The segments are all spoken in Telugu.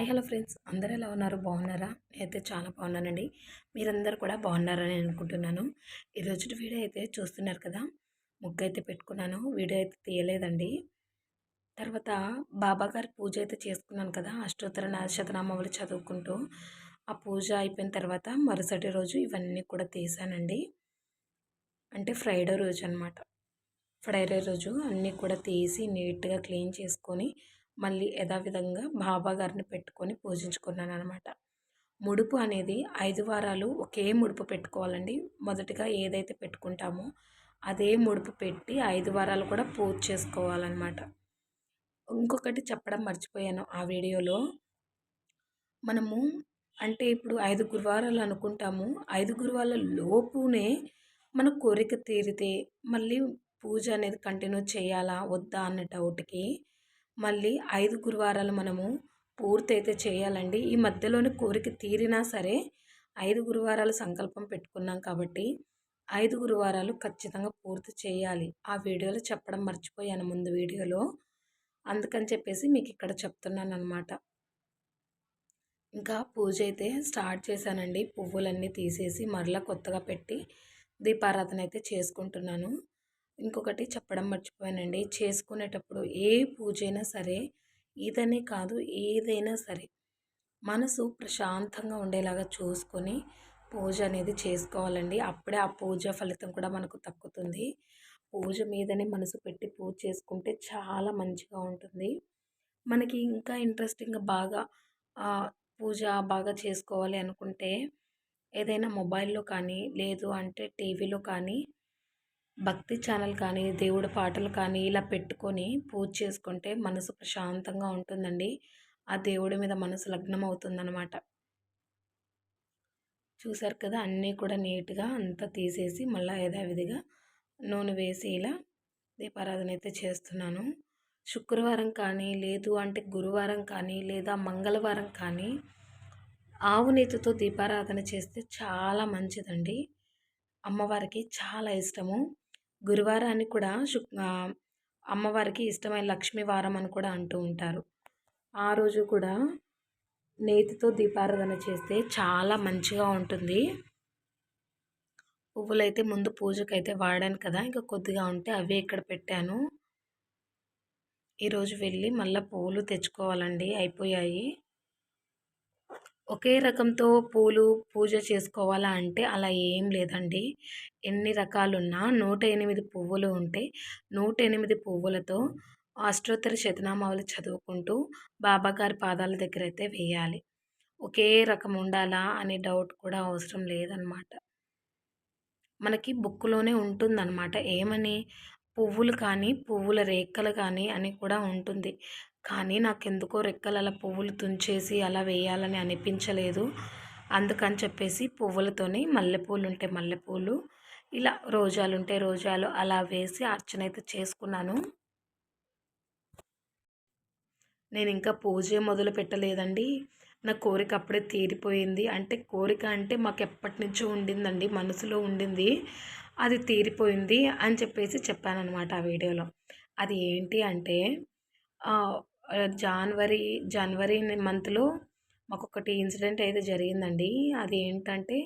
Hi hello friends. అందరూ ఎలా ఉన్నారు? బాగున్నారా? నేనైతే చాలా బాగున్నానండి. మీరందరూ కూడా బాగున్నారని అనుకుంటున్నాను. ఈరోజు వీడియో అయితే చూస్తున్నారు కదా. ముగ్గు అయితే పెట్టుకున్నాను. వీడియో అయితే తీయలేదండి. తర్వాత బాబా గారి పూజ అయితే చేసుకున్నాను కదా. అష్టోత్తర శతనామావళి చదువుకుంటూ ఆ పూజ అయిపోయిన తర్వాత మరుసటి రోజు ఇవన్నీ కూడా తీసానండి. అంటే ఫ్రైడే రోజు అనమాట ఫ్రైడే రోజు అన్నీ కూడా తీసి నీట్గా క్లీన్ చేసుకొని మళ్ళీ యథావిధంగా బాబా గారిని పెట్టుకొని పూజించుకున్నాను అనమాట ముడుపు అనేది ఐదు వారాలు ఒకే ముడుపు పెట్టుకోవాలండి. మొదటిగా ఏదైతే పెట్టుకుంటామో అదే ముడుపు పెట్టి ఐదు వారాలు కూడా పూజ చేసుకోవాలన్నమాట. ఇంకొకటి చెప్పడం మర్చిపోయాను ఆ వీడియోలో. మనము అంటే ఇప్పుడు ఐదు గురువారాలు అనుకుంటాము. ఐదు గురువాల లోపునే మన కోరిక తీరితే మళ్ళీ పూజ అనేది కంటిన్యూ చేయాలా? వద్దా అన్న డౌట్కి మళ్ళీ ఐదు గురువారాలు మనము పూర్తి అయితే చేయాలండి. ఈ మధ్యలోని కోరిక తీరినా సరే ఐదు గురువారాలు సంకల్పం పెట్టుకున్నాం కాబట్టి ఐదు గురువారాలు ఖచ్చితంగా పూర్తి చేయాలి. ఆ వీడియోలో చెప్పడం మర్చిపోయాను ముందు వీడియోలో. అందుకని చెప్పేసి మీకు ఇక్కడ చెప్తున్నాను అనమాట ఇంకా పూజ అయితే స్టార్ట్ చేశానండి. పువ్వులన్నీ తీసేసి మరలా కొత్తగా పెట్టి దీపారాధన అయితే చేసుకుంటున్నాను. ఇంకొకటి చెప్పడం మర్చిపోయానండి. చేసుకునేటప్పుడు ఏ పూజ అయినా సరే ఇదనే కాదు ఏదైనా సరే మనసు ప్రశాంతంగా ఉండేలాగా చూసుకొని పూజ అనేది చేసుకోవాలండి. అప్పుడే ఆ పూజ ఫలితం కూడా మనకు తక్కుతుంది పూజ మీదనే మనసు పెట్టి పూజ చేసుకుంటే చాలా మంచిగా ఉంటుంది. మనకి ఇంకా ఇంట్రెస్టింగ్గా బాగా పూజ బాగా చేసుకోవాలి అనుకుంటే ఏదైనా మొబైల్లో కానీ లేదు అంటే టీవీలో కానీ భక్తి ఛానల్ కానీ దేవుడి పాటలు కానీ ఇలా పెట్టుకొని పూజ చేసుకుంటే మనసు ప్రశాంతంగా ఉంటుందండి. ఆ దేవుడి మీద మనసు లగ్నం అవుతుందన్నమాట చూసారు కదా అన్నీ కూడా నీట్గా అంతా తీసేసి మళ్ళీ యథావిధిగా నూనె వేసి ఇలా దీపారాధన అయితే చేస్తున్నాను. శుక్రవారం కానీ లేదు అంటే గురువారం కానీ లేదా మంగళవారం కానీ ఆవు నేతితో దీపారాధన చేస్తే చాలా మంచిదండి. అమ్మవారికి చాలా ఇష్టము. గురువారాన్ని కూడా అమ్మవారికి ఇష్టమైన లక్ష్మీ వారం అని కూడా అంటూ ఉంటారు. ఆ రోజు కూడా నేతితో దీపారాధన చేస్తే చాలా మంచిగా ఉంటుంది. పువ్వులైతే ముందు పూజకైతే వాడాను కదా ఇంకా కొద్దిగా ఉంటే అవే ఇక్కడ పెట్టాను. ఈరోజు వెళ్ళి మళ్ళీ పువ్వులు తెచ్చుకోవాలండి అయిపోయాయి. ఒకే రకంతో పూలు పూజ చేసుకోవాలా అంటే అలా ఏం లేదండి. ఎన్ని రకాలున్నా నూట ఎనిమిది పువ్వులు ఉంటే నూట ఎనిమిది పువ్వులతో అష్టోత్తర శతనామాలు చదువుకుంటూ బాబాగారి పాదాల దగ్గర అయితే వేయాలి. ఒకే రకం ఉండాలా అనే డౌట్ కూడా అవసరం లేదనమాట మనకి బుక్లోనే ఉంటుందన్నమాట. ఏమని? పువ్వులు కానీ పువ్వుల రేఖలు కానీ అని కూడా ఉంటుంది. కానీ నాకెందుకో అలా పువ్వులు తుంచేసి అలా వేయాలని అనిపించలేదు. అందుకని చెప్పేసి పువ్వులతోని మల్లెపూలు ఉంటే మల్లెపూలు ఇలా రోజాలు ఉంటే రోజాలు అలా వేసి అర్చన అయితే చేసుకున్నాను. నేను ఇంకా పూజ మొదలు పెట్టలేదండి. నా కోరిక అప్పుడే తీరిపోయింది. అంటే కోరిక అంటే మాకు ఎప్పటి నుంచో ఉండిందండి మనసులో ఉండింది. అది తీరిపోయింది అని చెప్పేసి చెప్పానమాట ఆ వీడియోలో. అది ఏంటి అంటే జనవరి జనవరి మంత్లో మాకు ఒకటి ఇన్సిడెంట్ అయితే జరిగిందండి. అది ఏంటంటే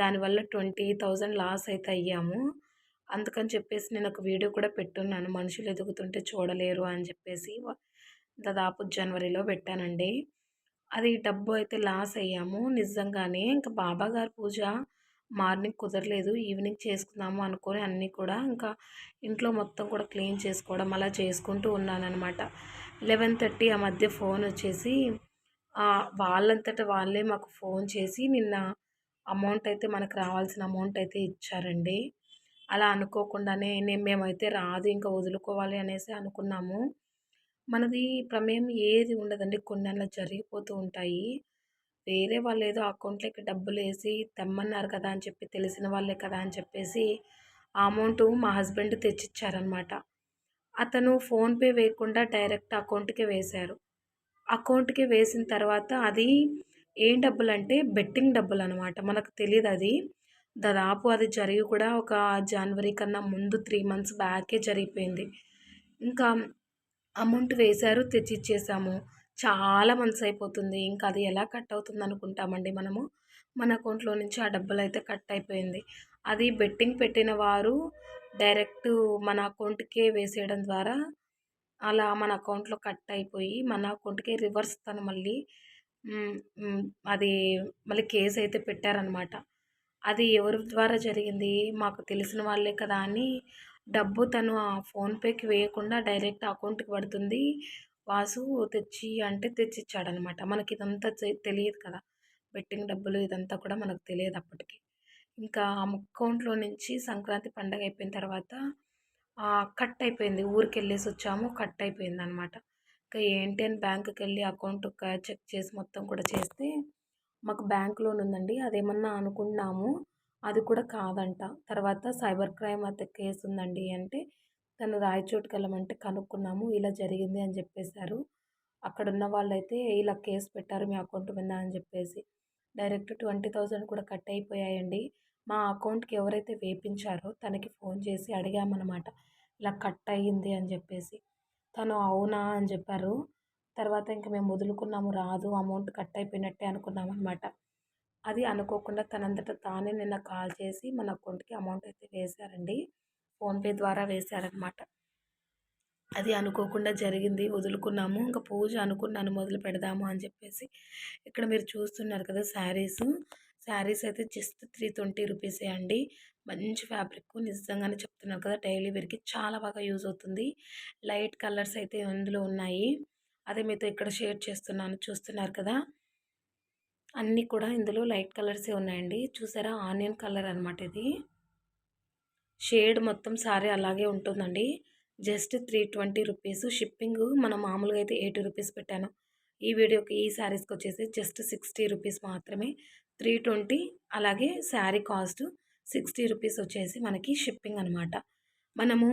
దానివల్ల ట్వంటీ థౌజండ్ లాస్ అయితే అయ్యాము. అందుకని చెప్పేసి నేను ఒక వీడియో కూడా పెట్టున్నాను. మనుషులు ఎదుగుతుంటే చూడలేరు అని చెప్పేసి దాదాపు జనవరిలో పెట్టానండి. అది డబ్బు అయితే లాస్ అయ్యాము. నిజంగానే ఇంకా బాబా గారి పూజ మార్నింగ్ కుదరలేదు. ఈవినింగ్ చేసుకుందాము అనుకొని అన్నీ కూడా ఇంకా ఇంట్లో మొత్తం కూడా క్లీన్ చేసుకోవడం అలా చేసుకుంటూ ఉన్నానన్నమాట. లెవెన్ థర్టీ ఆ మధ్య ఫోన్ వచ్చేసి వాళ్ళంతట వాళ్ళే మాకు ఫోన్ చేసి నిన్న అమౌంట్ అయితే మనకు రావాల్సిన అమౌంట్ అయితే ఇచ్చారండి. అలా అనుకోకుండానే నేను మేమైతే రాదు ఇంకా వదులుకోవాలి అనేసి అనుకున్నాము. మనది ప్రమేయం ఏది ఉండదండి కొన్ని అలా జరిగిపోతూ ఉంటాయి. వేరే వాళ్ళు ఏదో అకౌంట్లోకి డబ్బులు వేసి తెమ్మన్నారు కదా అని చెప్పి తెలిసిన వాళ్ళే కదా అని చెప్పేసి ఆ అమౌంట్ మా హస్బెండ్ తెచ్చిచ్చారనమాట అతను ఫోన్పే వేయకుండా డైరెక్ట్ అకౌంట్కే వేశారు. అకౌంట్కి వేసిన తర్వాత అది ఏం డబ్బులు అంటే బెట్టింగ్ డబ్బులు అనమాట మనకు తెలియదు అది. దాదాపు అది జరిగి కూడా ఒక జనవరి కన్నా ముందు త్రీ మంత్స్ బ్యాకే జరిగిపోయింది. ఇంకా అమౌంట్ వేశారు తెచ్చిచ్చేసాము. చాలా మంత్స్ అయిపోతుంది. ఇంకా అది ఎలా కట్ అవుతుంది అనుకుంటామండి మనము? మన అకౌంట్లో నుంచి ఆ డబ్బులు అయితే కట్ అయిపోయింది. అది బెట్టింగ్ పెట్టిన వారు డైరెక్ట్ మన అకౌంట్కే వేసేయడం ద్వారా అలా మన అకౌంట్లో కట్ అయిపోయి మన అకౌంట్కే రివర్స్ తను మళ్ళీ అది మళ్ళీ కేసు అయితే పెట్టారనమాట అది ఎవరి ద్వారా జరిగింది? మాకు తెలిసిన వాళ్ళే కదా అని డబ్బు తను ఆ ఫోన్పేకి వేయకుండా డైరెక్ట్ అకౌంట్కి పడుతుంది. వాసు తెచ్చి అంటే తెచ్చి ఇచ్చాడనమాట మనకి ఇదంతా తెలియదు కదా. బెట్టింగ్ డబ్బులు ఇదంతా కూడా మనకు తెలియదు అప్పటికి. ఇంకా ఆ అకౌంట్లో నుంచి సంక్రాంతి పండగ అయిపోయిన తర్వాత కట్ అయిపోయింది. ఊరికి వెళ్ళేసి వచ్చాము. కట్ అయిపోయింది అనమాట ఇంకా ఏంటి అని బ్యాంకుకి వెళ్ళి అకౌంట్ చెక్ చేసి మొత్తం కూడా చేస్తే మాకు బ్యాంక్ లోన్ ఉందండి. అదేమన్నా అనుకున్నాము అది కూడా కాదంట. తర్వాత సైబర్ క్రైమ్ అయితే కేసు ఉందండి అంటే తను రాయచోటుకి వెళ్ళమంటే కనుక్కున్నాము. ఇలా జరిగింది అని చెప్పేశారు. అక్కడ ఉన్న వాళ్ళైతే ఇలా కేసు పెట్టారు మీ అకౌంట్ మీద అని చెప్పేసి. డైరెక్ట్ ట్వంటీ థౌజండ్ కూడా కట్ అయిపోయాయండి. మా అకౌంట్కి ఎవరైతే వేపించారో తనకి ఫోన్ చేసి అడిగామన్నమాట. ఇలా కట్ అయ్యింది అని చెప్పేసి. తను అవునా అని చెప్పారు. తర్వాత ఇంక మేము వదులుకున్నాము రాదు అమౌంట్ కట్ అయిపోయినట్టే అనుకున్నాం అనమాట అది అనుకోకుండా తనంతట తానే నిన్న కాల్ చేసి మన అకౌంట్కి అమౌంట్ అయితే వేశారండి. ఫోన్పే ద్వారా వేశారనమాట అది అనుకోకుండా జరిగింది వదులుకున్నాము. ఇంకా పూజ అనుకున్నాను మొదలు పెడదాము అని చెప్పేసి. ఇక్కడ మీరు చూస్తున్నారు కదా శారీస్. శారీస్ అయితే జస్ట్ త్రీ ట్వంటీ రూపీసే అండి. మంచి ఫ్యాబ్రిక్ నిజంగానే చెప్తున్నాను కదా డైలీ వేర్కి చాలా బాగా యూజ్ అవుతుంది. లైట్ కలర్స్ అయితే అందులో ఉన్నాయి. అదే మీతో ఇక్కడ షేర్ చేస్తున్నాను చూస్తున్నారు కదా. అన్నీ కూడా ఇందులో లైట్ కలర్సే ఉన్నాయండి. చూసారా? ఆనియన్ కలర్ అనమాట ఇది. షేడ్ మొత్తం సారీ అలాగే ఉంటుందండి. Just three twenty rupees. Shipping మనం మామూలుగా అయితే ఎయిటీ రూపీస్ పెట్టాను. ఈ వీడియోకి ఈ శారీస్కి వచ్చేసి జస్ట్ సిక్స్టీ రూపీస్ మాత్రమే. త్రీ ట్వంటీ అలాగే శారీ కాస్ట్ సిక్స్టీ రూపీస్ వచ్చేసి మనకి షిప్పింగ్ అనమాట మనము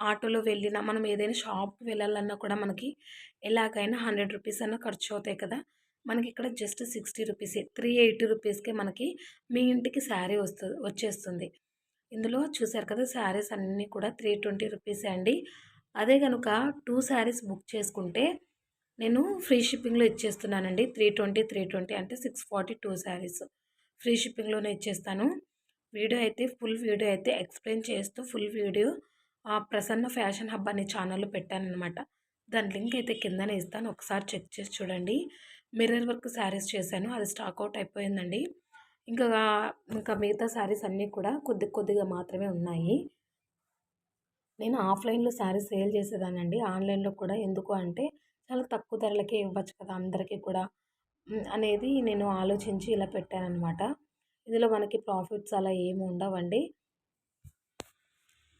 ఆటోలో వెళ్ళినా మనం ఏదైనా షాప్కి వెళ్ళాలన్నా కూడా మనకి ఎలాగైనా హండ్రెడ్ రూపీస్ అన్నా ఖర్చు అవుతాయి కదా. మనకి ఇక్కడ జస్ట్ సిక్స్టీ రూపీసే త్రీ ఎయిటీ రూపీస్కే మనకి మీ ఇంటికి శారీ వస్తుంది వచ్చేస్తుంది. ఇందులో చూసారు కదా శారీస్ అన్నీ కూడా త్రీ ట్వంటీ రూపీసే అండి. అదే కనుక టూ శారీస్ బుక్ చేసుకుంటే నేను ఫ్రీ షిప్పింగ్లో ఇచ్చేస్తున్నానండి. త్రీ ట్వంటీ త్రీ ట్వంటీ అంటే six forty two saris. Free షిప్పింగ్లోనే ఇచ్చేస్తాను. వీడియో అయితే ఫుల్ వీడియో అయితే ఎక్స్ప్లెయిన్ చేస్తూ ఫుల్ వీడియో ఆ ప్రసన్న ఫ్యాషన్ హబ్ అనే ఛానల్లో పెట్టానమాట దాని లింక్ అయితే కిందనే ఇస్తాను. ఒకసారి చెక్ చేసి చూడండి. మిర్రర్ వర్క్ శారీస్ చేశాను. అది స్టాక్ అవుట్ అయిపోయిందండి. ఇంకా ఇంకా మిగతా శారీస్ అన్నీ కూడా కొద్ది కొద్దిగా మాత్రమే ఉన్నాయి. నేను ఆఫ్లైన్లో శారీస్ సేల్ చేసేదానండి ఆన్లైన్లో కూడా ఎందుకు అంటే చాలా తక్కువ ధరలకే ఇవ్వచ్చు కదా అందరికీ కూడా. అనేది నేను ఆలోచించి ఇలా పెట్టానమాట ఇందులో మనకి ప్రాఫిట్స్ అలా ఏమి ఉండవండి.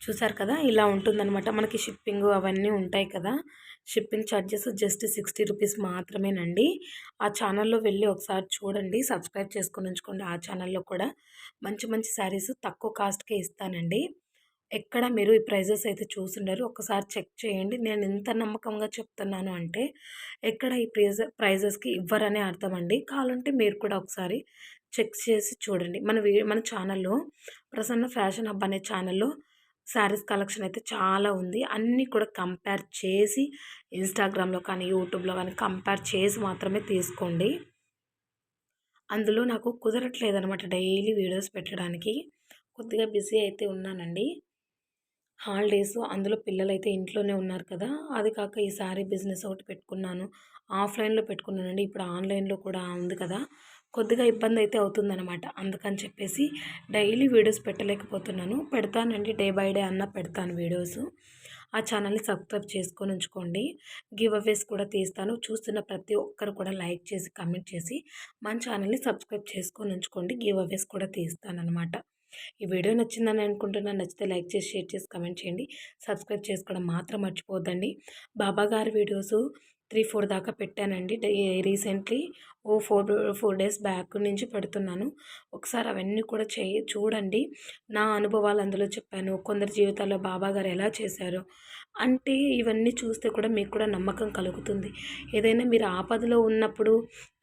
చూసారు కదా ఇలా ఉంటుందన్నమాట. మనకి షిప్పింగ్ అవన్నీ ఉంటాయి కదా. Shipping charges just sixty rupees మాత్రమేనండి. ఆ ఛానల్లో వెళ్ళి ఒకసారి చూడండి. సబ్స్క్రైబ్ చేసుకొని ఉంచుకోండి. ఆ ఛానల్లో కూడా మంచి మంచి శారీస్ తక్కువ కాస్ట్కే ఇస్తానండి. ఎక్కడ మీరు ఈ ప్రైజెస్ అయితే చూసుండరు. ఒకసారి చెక్ చేయండి. నేను ఎంత నమ్మకంగా చెప్తున్నాను అంటే ఎక్కడ ఈ ప్రైజ ప్రైజెస్కి ఇవ్వరనే అర్థం అండి కావాలంటే మీరు కూడా ఒకసారి చెక్ చేసి చూడండి. మన మన ఛానల్లో ప్రసన్న ఫ్యాషన్ హబ్ అనే ఛానల్లో శారీస్ కలెక్షన్ అయితే చాలా ఉంది. అన్నీ కూడా కంపేర్ చేసి ఇన్స్టాగ్రామ్లో కానీ యూట్యూబ్లో కానీ కంపేర్ చేసి మాత్రమే తీసుకోండి. అందులో నాకు కుదరట్లేదనమాట డైలీ వీడియోస్ పెట్టడానికి. కొద్దిగా బిజీ అయితే ఉన్నానండి. హాలిడేస్ అందులో పిల్లలు అయితే ఇంట్లోనే ఉన్నారు కదా అది కాక ఈ శారీ బిజినెస్ ఒకటి పెట్టుకున్నాను. ఆఫ్లైన్లో పెట్టుకున్నానండి ఇప్పుడు ఆన్లైన్లో కూడా ఉంది కదా. కొద్దిగా ఇబ్బంది అయితే అవుతుందన్నమాట. అందుకని చెప్పేసి డైలీ వీడియోస్ పెట్టలేకపోతున్నాను. పెడతానండి డే బై డే అన్న పెడతాను వీడియోస్. ఆ ఛానల్ని సబ్స్క్రైబ్ చేసుకొని ఉంచుకోండి. గివ్ అవేస్ కూడా తీస్తాను. చూస్తున్న ప్రతి ఒక్కరు కూడా లైక్ చేసి కమెంట్ చేసి మన ఛానల్ని సబ్స్క్రైబ్ చేసుకొని ఉంచుకోండి. గివ్ అవేస్ కూడా తీస్తాను అనమాట ఈ వీడియో నచ్చిందని అనుకుంటున్నాను నచ్చితే లైక్ చేసి షేర్ చేసి కమెంట్ చేయండి. సబ్స్క్రైబ్ చేసుకోవడం మాత్రం మర్చిపోద్దండి బాబా గారి వీడియోస్ త్రీ ఫోర్ దాకా పెట్టానండి. రీసెంట్లీ ఓ ఫోర్ ఫోర్ డేస్ బ్యాక్ నుంచి పెడుతున్నాను. ఒకసారి అవన్నీ కూడా చేయి చూడండి. నా అనుభవాలు అందులో చెప్పాను. కొందరి జీవితాల్లో బాబా గారు ఎలా చేశారు? అంటే ఇవన్నీ చూస్తే కూడా మీకు కూడా నమ్మకం కలుగుతుంది. ఏదైనా మీరు ఆపదలో ఉన్నప్పుడు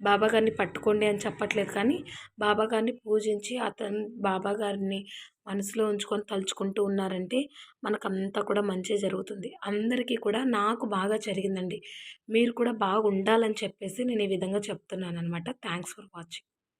బాబా గారిని పట్టుకోండి అని చెప్పట్లేదు కానీ బాబా గారిని పూజించి అతను బాబా గారిని మనసులో ఉంచుకొని తలుచుకుంటూ ఉన్నారంటే మనకంతా కూడా మంచి జరుగుతుంది. అందరికీ కూడా నాకు బాగా జరిగిందండి. మీరు కూడా బాగుండాలని చెప్పేసి నేను ఈ విధంగా చెప్తున్నాను అనమాట థ్యాంక్స్ ఫర్ వాచింగ్.